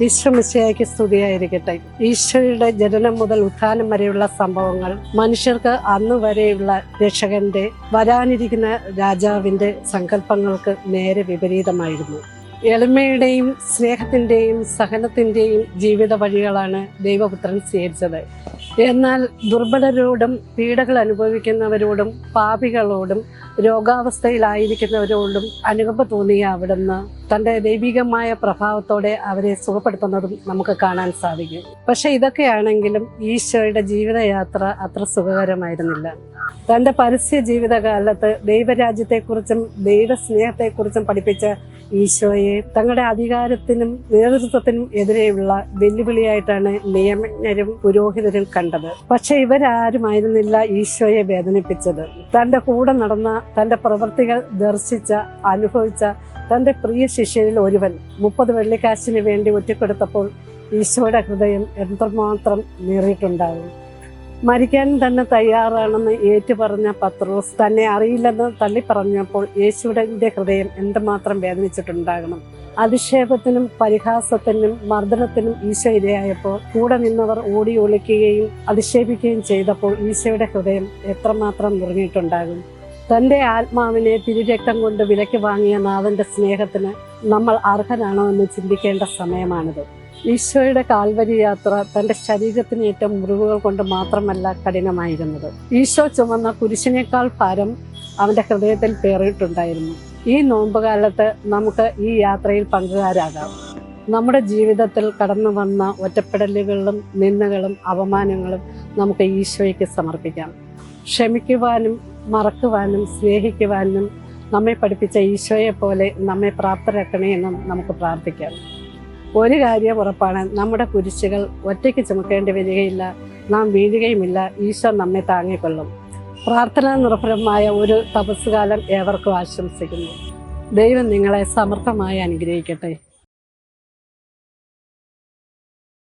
ഈശ്വമിശയ്ക്ക് സ്തുതിയായിരിക്കട്ടെ. ഈശ്വരയുടെ ജനനം മുതൽ ഉത്ഥാനം വരെയുള്ള സംഭവങ്ങൾ മനുഷ്യർക്ക് അന്ന് വരെയുള്ള രക്ഷകന്റെ വരാനിരിക്കുന്ന രാജാവിന്റെ സങ്കല്പങ്ങൾക്ക് നേരെ വിപരീതമായിരുന്നു. എളിമയുടെയും സ്നേഹത്തിന്റെയും സഹനത്തിന്റെയും ജീവിത വഴികളാണ് ദൈവപുത്രൻ സ്വീകരിച്ചത്. എന്നാൽ ദുർബലരോടും പീഡകൾ അനുഭവിക്കുന്നവരോടും പാപികളോടും രോഗാവസ്ഥയിലായിരിക്കുന്നവരോടും അനുകമ്പ തോന്നിയ അവിടുന്ന് തന്റെ ദൈവികമായ പ്രഭാവത്തോടെ അവരെ സുഖപ്പെടുത്തുന്നതും നമുക്ക് കാണാൻ സാധിക്കും. പക്ഷെ ഇതൊക്കെയാണെങ്കിലും ഈശോയുടെ ജീവിതയാത്ര അത്ര സുഖകരമായിരുന്നില്ല. തന്റെ പരസ്യ ജീവിതകാലത്ത് ദൈവരാജ്യത്തെക്കുറിച്ചും ദൈവസ്നേഹത്തെക്കുറിച്ചും പഠിപ്പിച്ച ഈശോയെ തങ്ങളുടെ അധികാരത്തിനും നേതൃത്വത്തിനും എതിരെയുള്ള വെല്ലുവിളിയായിട്ടാണ് നിയമജ്ഞരും പുരോഹിതരും കണ്ടത്. പക്ഷെ ഇവരാരുമായിരുന്നില്ല ഈശോയെ വേദനിപ്പിച്ചത്. തന്റെ കൂടെ നടന്ന തന്റെ പ്രവൃത്തികൾ ദർശിച്ച അനുഭവിച്ച തന്റെ പ്രിയ ശിഷ്യരിൽ ഒരുവൻ മുപ്പത് വെള്ളിക്കാശിന് വേണ്ടി ഒറ്റപ്പെടുത്തപ്പോൾ ഈശോയുടെ ഹൃദയം എത്രമാത്രം നേറിയിട്ടുണ്ടാകും മരിക്കാൻ തന്നെ തയ്യാറാണെന്ന് ഏറ്റുപറഞ്ഞ പത്രോസ് തന്നെ അറിയില്ലെന്ന് തള്ളി തള്ളിപ്പറഞ്ഞപ്പോൾ യേശുവിന്റെ ഹൃദയം എന്തുമാത്രം വേദനിച്ചിട്ടുണ്ടാകണം? അധിക്ഷേപത്തിനും പരിഹാസത്തിനും മർദ്ദനത്തിനും ഈശോ ഇരയായപ്പോൾ കൂടെ നിന്നവർ ഓടി ഒളിക്കുകയും അധിക്ഷേപിക്കുകയും ചെയ്തപ്പോൾ ഈശോയുടെ ഹൃദയം എത്രമാത്രം മുറിഞ്ഞിട്ടുണ്ടാകും തന്റെ ആത്മാവിനെ തിരുരക്തം കൊണ്ട് വിലയ്ക്ക് വാങ്ങിയ നാഥന്റെ സ്നേഹത്തിന് നമ്മൾ അർഹനാണോ എന്ന് ചിന്തിക്കേണ്ട സമയമാണിത്. ഈശോയുടെ കാൽവരി യാത്ര തന്റെ ശരീരത്തിന് ഏറ്റ മുറിവുകൾ കൊണ്ട് മാത്രമല്ല കഠിനമായിരുന്നത്. ഈശോ ചുമന്ന കുരിശിനേക്കാൾ ഭാരം അവന്റെ ഹൃദയത്തിൽ പേറിയിട്ടുണ്ടായിരുന്നു. ഈ നോമ്പുകാലത്ത് നമുക്ക് ഈ യാത്രയിൽ പങ്കുകാരാകാം. നമ്മുടെ ജീവിതത്തിൽ കടന്നു വന്ന ഒറ്റപ്പെടലുകളും നിന്ദകളും അപമാനങ്ങളും നമുക്ക് ഈശോയ്ക്ക് സമർപ്പിക്കാം. ക്ഷമിക്കുവാനും മറക്കുവാനും സ്നേഹിക്കുവാനും നമ്മെ പഠിപ്പിച്ച ഈശോയെ പോലെ നമ്മെ പ്രാപ്തരാക്കണേ എന്നും നമുക്ക് പ്രാർത്ഥിക്കാം. ഒരു കാര്യം ഉറപ്പാണ്. നമ്മുടെ കുരിശുകൾ ഒറ്റയ്ക്ക് ചുമക്കേണ്ടി വരികയില്ല. നാം വീഴുകയുമില്ല. ഈശോ നമ്മെ താങ്ങിക്കൊള്ളും. പ്രാർത്ഥന നിർഭരമായ ഒരു തപസ്സുകാലം ഏവർക്കും ആശംസിക്കുന്നു. ദൈവം നിങ്ങളെ സമർത്ഥമായി അനുഗ്രഹിക്കട്ടെ.